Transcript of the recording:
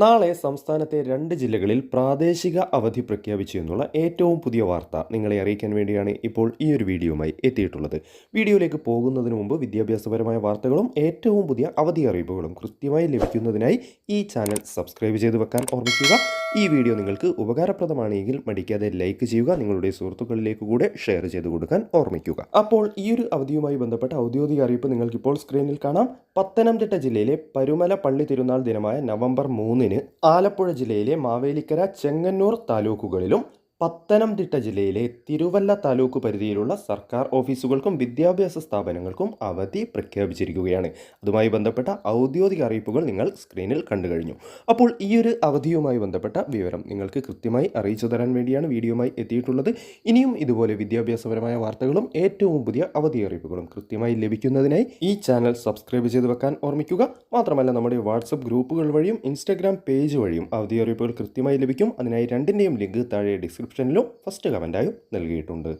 നാളെ സംസ്ഥാനത്തെ രണ്ട് ജില്ലകളിൽ പ്രാദേശിക അവധി പ്രഖ്യാപിച്ചു എന്നുള്ള ഏറ്റവും പുതിയ വാർത്ത നിങ്ങളെ അറിയിക്കാൻ വേണ്ടിയാണ് ഇപ്പോൾ ഈ ഒരു വീഡിയോയുമായി എത്തിയിട്ടുള്ളത്. വീഡിയോയിലേക്ക് പോകുന്നതിന് മുമ്പ് വിദ്യാഭ്യാസപരമായ വാർത്തകളും ഏറ്റവും പുതിയ അവധി അറിയിപ്പുകളും കൃത്യമായി ലഭിക്കുന്നതിനായി ഈ ചാനൽ സബ്സ്ക്രൈബ് ചെയ്ത് വെക്കാൻ ഓർമ്മിക്കുക. ഈ വീഡിയോ നിങ്ങൾക്ക് ഉപകാരപ്രദമാണെങ്കിൽ മടിക്കാതെ ലൈക്ക് ചെയ്യുക നിങ്ങളുടെ സുഹൃത്തുക്കളിലേക്ക് കൂടെ ഷെയർ ചെയ്ത് കൊടുക്കാൻ ഓർമ്മിക്കുക. അപ്പോൾ ഈ ഒരു അവധിയുമായി ബന്ധപ്പെട്ട ഔദ്യോഗിക അറിയിപ്പ് നിങ്ങൾക്കിപ്പോൾ സ്ക്രീനിൽ കാണാം. പത്തനംതിട്ട ജില്ലയിലെ പരുമല പള്ളി തിരുനാൾ ദിനമായ നവംബർ മൂന്നിന് ആലപ്പുഴ ജില്ലയിലെ മാവേലിക്കര ചെങ്ങന്നൂർ താലൂക്കുകളിലും പത്തനംതിട്ട ജില്ലയിലെ തിരുവല്ല താലൂക്ക് പരിധിയിലുള്ള സർക്കാർ ഓഫീസുകൾക്കും വിദ്യാഭ്യാസ സ്ഥാപനങ്ങൾക്കും അവധി പ്രഖ്യാപിച്ചിരിക്കുകയാണ്. അതുമായി ബന്ധപ്പെട്ട ഔദ്യോഗിക അറിയിപ്പുകൾ നിങ്ങൾ സ്ക്രീനിൽ കണ്ടു കഴിഞ്ഞു. അപ്പോൾ ഈ ഒരു അവധിയുമായി ബന്ധപ്പെട്ട വിവരം നിങ്ങൾക്ക് കൃത്യമായി അറിയിച്ചു തരാൻ വേണ്ടിയാണ് വീഡിയോയുമായി എത്തിയിട്ടുള്ളത്. ഇനിയും ഇതുപോലെ വിദ്യാഭ്യാസപരമായ വാർത്തകളും ഏറ്റവും പുതിയ അവധി അറിയിപ്പുകളും കൃത്യമായി ലഭിക്കുന്നതിനായി ഈ ചാനൽ സബ്സ്ക്രൈബ് ചെയ്ത് വെക്കാൻ ഓർമ്മിക്കുക. മാത്രമല്ല നമ്മുടെ വാട്സപ്പ് ഗ്രൂപ്പുകൾ വഴിയും ഇൻസ്റ്റാഗ്രാം പേജ് വഴിയും അവധി അറിയിപ്പുകൾ കൃത്യമായി ലഭിക്കും. അതിനായി രണ്ടിന്റെയും ലിങ്ക് താഴെ ഡിസ്ക്രിപ്ഷനിലും ഫസ്റ്റ് കമന്റായും നൽകിയിട്ടുണ്ട്.